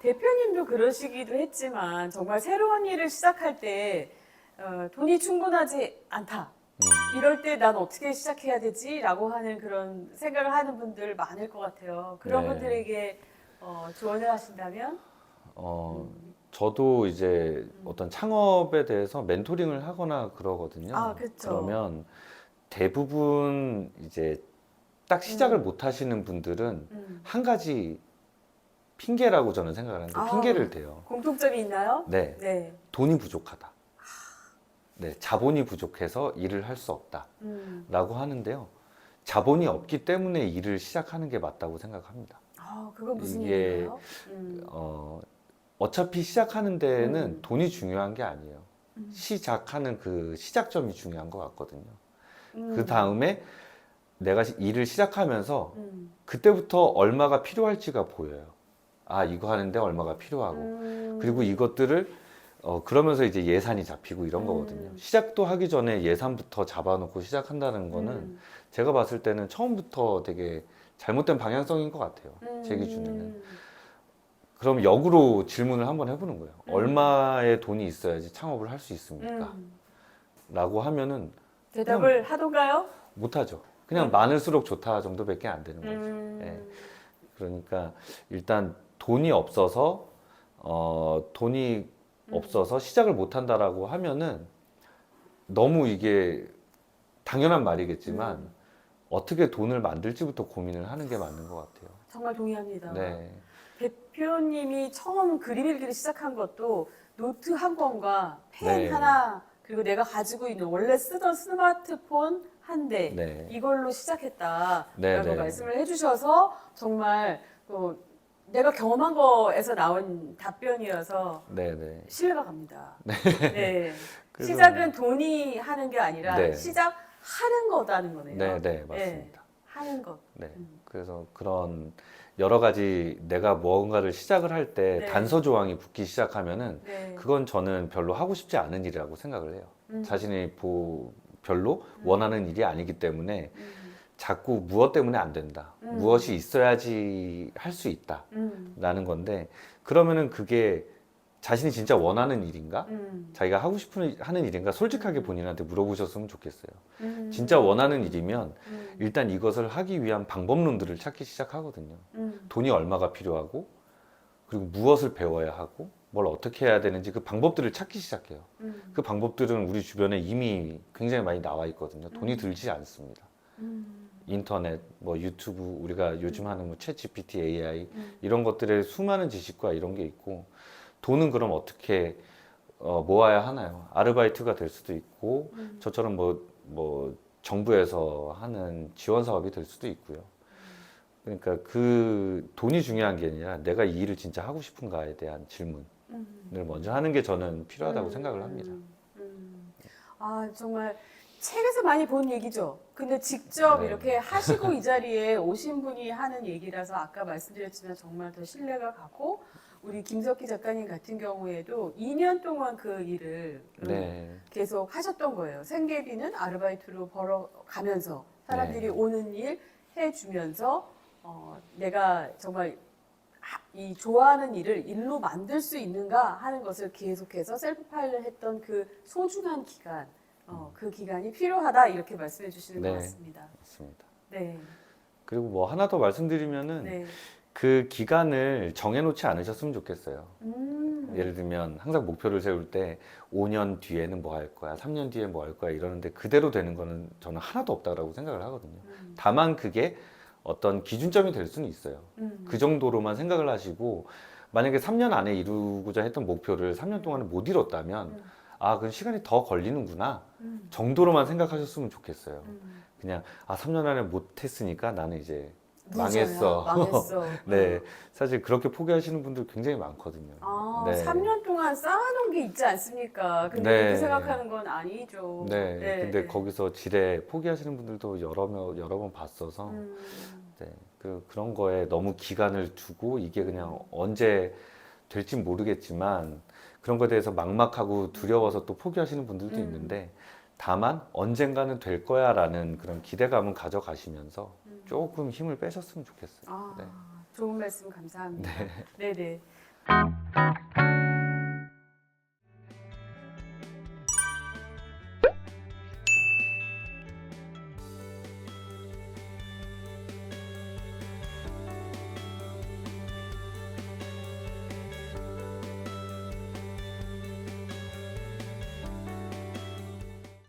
대표님도 그러시기도 했지만 정말 새로운 일을 시작할 때 어, 돈이 충분하지 않다. 음. 이럴 때 난 어떻게 시작해야 되지라고 하는 그런 생각을 하는 분들 많을 것 같아요. 그런 네. 분들에게 어, 조언을 하신다면 어, 저도 이제 음. 어떤 창업에 대해서 멘토링을 하거나 그러거든요. 아, 그쵸. 그러면 대부분 이제 딱 시작을 음. 못 하시는 분들은 음, 한 가지 핑계라고 저는 생각을 하는데 아. 핑계를 대요. 공통점이 있나요? 네, 네. 돈이 부족하다. 네, 자본이 부족해서 일을 할 수 없다. 음. 라고 하는데요. 자본이 없기 때문에 일을 시작하는 게 맞다고 생각합니다. 아, 그건 무슨 이게- 얘기인가요? 음. 어, 어차피 시작하는 데에는 음. 돈이 중요한 게 아니에요. 음. 시작하는 그 시작점이 중요한 것 같거든요. 음. 그 다음에 내가 시- 일을 시작하면서 음. 그때부터 얼마가 필요할지가 보여요. 아, 이거 하는데 얼마가 필요하고. 음. 그리고 이것들을 어, 그러면서 이제 예산이 잡히고 이런 음. 거거든요. 시작도 하기 전에 예산부터 잡아놓고 시작한다는 거는 음. 제가 봤을 때는 처음부터 되게 잘못된 방향성인 것 같아요. 제 음. 기준에는. 그럼 역으로 질문을 한번 해보는 거예요. 음. 얼마의 돈이 있어야지 창업을 할 수 있습니까? 음. 라고 하면은 대답을 하던가요? 못하죠. 그냥 음. 많을수록 좋다 정도밖에 안 되는 거죠. 음. 예. 그러니까 일단 돈이 없어서 어 돈이 음. 없어서 시작을 못 한다라고 하면은 너무 이게 당연한 말이겠지만 음. 어떻게 돈을 만들지부터 고민을 하는 게 맞는 것 같아요. 정말 동의합니다. 네. 대표님이 처음 그림 일기를 시작한 것도 노트 한 권과 펜 네. 하나 그리고 내가 가지고 있는 원래 쓰던 스마트폰 한대 네. 이걸로 시작했다라고 네, 네. 말씀을 해주셔서 정말 또 내가 경험한 거에서 나온 답변이어서 네, 네. 신뢰가 갑니다. 네. 그래서- 시작은 돈이 하는 게 아니라 네. 시작하는 거다는 거네요. 네, 네, 맞습니다. 하는 것. 네. 음. 그래서 그런 여러 가지 내가 무언가를 시작을 할 때 네. 단서 조항이 붙기 시작하면은 네. 그건 저는 별로 하고 싶지 않은 일이라고 생각을 해요. 음. 자신이 보, 별로 음. 원하는 일이 아니기 때문에 음. 자꾸 무엇 때문에 안 된다. 음. 무엇이 있어야지 할 수 있다. 음. 라는 건데 그러면은 그게 자신이 진짜 원하는 일인가? 음. 자기가 하고 싶은 하는 일인가? 솔직하게 본인한테 물어보셨으면 좋겠어요. 음. 진짜 원하는 일이면 음. 일단 이것을 하기 위한 방법론들을 찾기 시작하거든요. 음. 돈이 얼마가 필요하고 그리고 무엇을 배워야 하고 뭘 어떻게 해야 되는지 그 방법들을 찾기 시작해요. 음. 그 방법들은 우리 주변에 이미 굉장히 많이 나와 있거든요. 돈이 음. 들지 않습니다. 음. 인터넷, 뭐 유튜브, 우리가 요즘 하는 뭐 챗 GPT, AI 음. 이런 것들의 수많은 지식과 이런 게 있고 돈은 그럼 어떻게 어, 모아야 하나요? 아르바이트가 될 수도 있고 음. 저처럼 뭐, 뭐 정부에서 하는 지원 사업이 될 수도 있고요. 그러니까 그 돈이 중요한 게 아니라 내가 이 일을 진짜 하고 싶은가에 대한 질문을 음. 먼저 하는 게 저는 필요하다고 음. 생각을 합니다. 음. 아 정말 책에서 많이 본 얘기죠. 근데 직접 네. 이렇게 하시고 이 자리에 오신 분이 하는 얘기라서 아까 말씀드렸지만 정말 더 신뢰가 가고 우리 김석희 작가님 같은 경우에도 2년 동안 그 일을 음, 네. 계속 하셨던 거예요. 생계비는 아르바이트로 벌어가면서 사람들이 네. 오는 일 해주면서 어, 내가 정말 하- 이 좋아하는 일을 일로 만들 수 있는가 하는 것을 계속해서 셀프 파일을 했던 그 소중한 기간, 어, 그 기간이 필요하다 이렇게 말씀해 주시는 것 네. 같습니다. 맞습니다. 네, 그리고 뭐 하나 더 말씀드리면은 네. 그 기간을 정해놓지 않으셨으면 좋겠어요. 음, 예를 들면 항상 목표를 세울 때 5년 뒤에는 뭐 할 거야, 3년 뒤에 뭐 할 거야 이러는데 그대로 되는 거는 저는 하나도 없다라고 생각을 하거든요. 음, 다만 그게 어떤 기준점이 될 수는 있어요. 음, 그 정도로만 생각을 하시고 만약에 3년 안에 이루고자 했던 목표를 3년 동안에 못 이뤘다면 음. 아, 그 시간이 더 걸리는구나 음, 정도로만 생각하셨으면 좋겠어요. 음. 그냥 아, 3년 안에 못 했으니까 나는 이제 망했어. 망했어. 네, 사실 그렇게 포기하시는 분들 굉장히 많거든요. 아, 네. 3년 동안 쌓아놓은 게 있지 않습니까? 근데 네. 그렇게 생각하는 건 아니죠. 네, 근데 네. 거기서 지레 포기하시는 분들도 여러 명 여러 번 봤어서 음, 네, 그 그런 거에 너무 기간을 두고 이게 그냥 언제 될지 모르겠지만 그런 거에 대해서 막막하고 두려워서 또 포기하시는 분들도 음. 있는데 다만 언젠가는 될 거야라는 그런 기대감은 가져가시면서 음. 조금 힘을 빼셨으면 좋겠어요. 아, 네. 좋은 말씀 감사합니다. 네, 네.